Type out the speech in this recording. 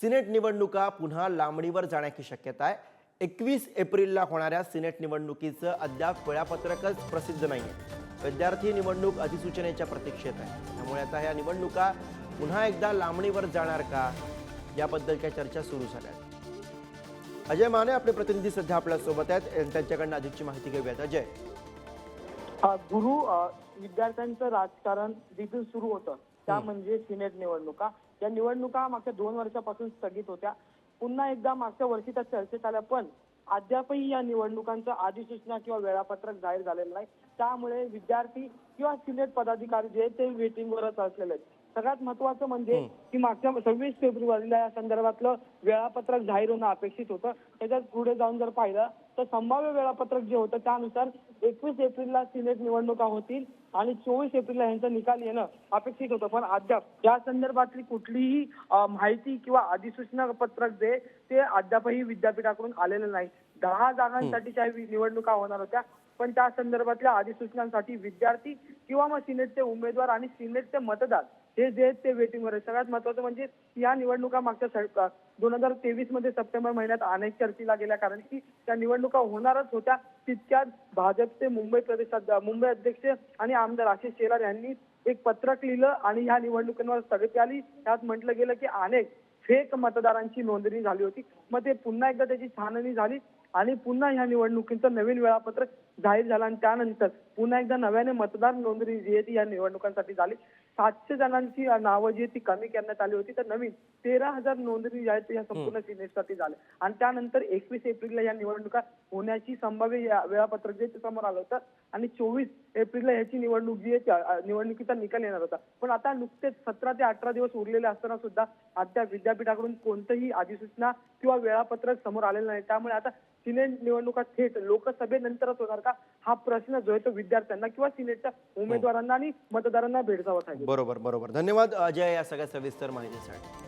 Senate निवडणुका पुन्हा लांबणीवर जाण्याची शक्यता आहे. एकवीस एप्रिलला होणाऱ्या सिनेट निवडणुकीचं अद्याप वेळापत्रकच प्रसिद्ध नाही आहे विद्यार्थी निवडणूक अधिसूचनेच्या प्रतीक्षेत आहे. त्यामुळे आता ह्या निवडणुका पुन्हा एकदा लांबणीवर जाणार का याबद्दलच्या चर्चा सुरू झाल्या आहेत. अजय माने आपले प्रतिनिधी सध्या आपल्यासोबत आहेत. त्यांच्याकडनं अधिकची माहिती घेऊयात. अजय. गुरु विद्यार्थ्यांचं राजकारण देखील सुरू होतं. त्या म्हणजे सिनेट निवडणुका. या निवडणुका मागच्या दोन वर्षापासून स्थगित होत्या. पुन्हा एकदा मागच्या वर्षी त्या चर्चेत आल्या पण अद्यापही या निवडणुकांचं अधिसूचना किंवा वेळापत्रक जाहीर झालेलं नाही. त्यामुळे विद्यार्थी किंवा सिनेट पदाधिकारी जे आहेत ते वेटिंगवरच असलेले आहेत. सगळ्यात महत्वाचं म्हणजे की मागच्या सव्वीस फेब्रुवारीला या संदर्भातलं वेळापत्रक जाहीर होणं अपेक्षित होतं. त्याच्यात पुढे जाऊन जर पाहिलं तर संभाव्य वेळापत्रक जे होतं त्यानुसार एकवीस एप्रिलला सिनेट निवडणुका होतील आणि चोवीस एप्रिलला यांचा निकाल येणं अपेक्षित होतं. पण अद्याप या संदर्भातली कुठलीही माहिती किंवा अधिसूचना पत्रक जे ते अद्यापही विद्यापीठाकडून आलेलं नाही. दहा जागांसाठीच्या निवडणुका होणार होत्या. पण त्या संदर्भातल्या अधिसूचनांसाठी विद्यार्थी किंवा मग सिनेटचे उमेदवार आणि सिनेटचे मतदार हे जे आहेत ते वेटिंगवर आहेत. सगळ्यात महत्वाचं म्हणजे या निवडणुका मागच्या दोन हजार तेवीसमध्ये सप्टेंबर महिन्यात अनेक चर्चेला गेल्या कारण की त्या निवडणुका होणारच होत्या. तितक्यात भाजपचे मुंबई प्रदेशात मुंबई अध्यक्ष आणि आमदार आशिष शेलार यांनी एक पत्रक लिहिलं आणि ह्या निवडणुकांवर स्थगिती आली. त्यात म्हटलं गेलं की अनेक फेक मतदारांची नोंदणी झाली होती. मग ते पुन्हा एकदा त्याची छाननी झाली आणि पुन्हा ह्या निवडणुकीचं नवीन वेळापत्रक जाहीर झालं आणि त्यानंतर पुन्हा एकदा नव्याने मतदार नोंदणी जी आहे ती या निवडणुकांसाठी झाली. सातशे जणांची नावं जी ती कमी करण्यात आली होती. तर नवीन तेरा हजार नोंदणी जी आहेत या संपूर्ण सिनेटसाठी झाल्या. आणि त्यानंतर एकवीस एप्रिलला या निवडणुका होण्याची संभाव्य या- वेळापत्रक जे ते समोर आलं होतं. आणि चोवीस एप्रिलला याची निवडणूक जी आहे निवडणुकीचा निकाल येणार होता. पण आता नुकतेच सतरा ते अठरा दिवस उरलेले असताना सुद्धा अद्याप विद्यापीठाकडून कोणतंही अधिसूचना किंवा वेळापत्रक समोर आलेलं नाही. त्यामुळे आता सिनेट निवडणुका थेट लोकसभेनंतरच होणार का? हा प्रश्न जो आहे तो विद्यार्थ्यांना किंवा सिनेटच्या उमेदवारांना आणि मतदारांना भेडसावा आहे. बरोबर बरोबर. धन्यवाद अजय या सगळ्या सविस्तर माहितीसाठी.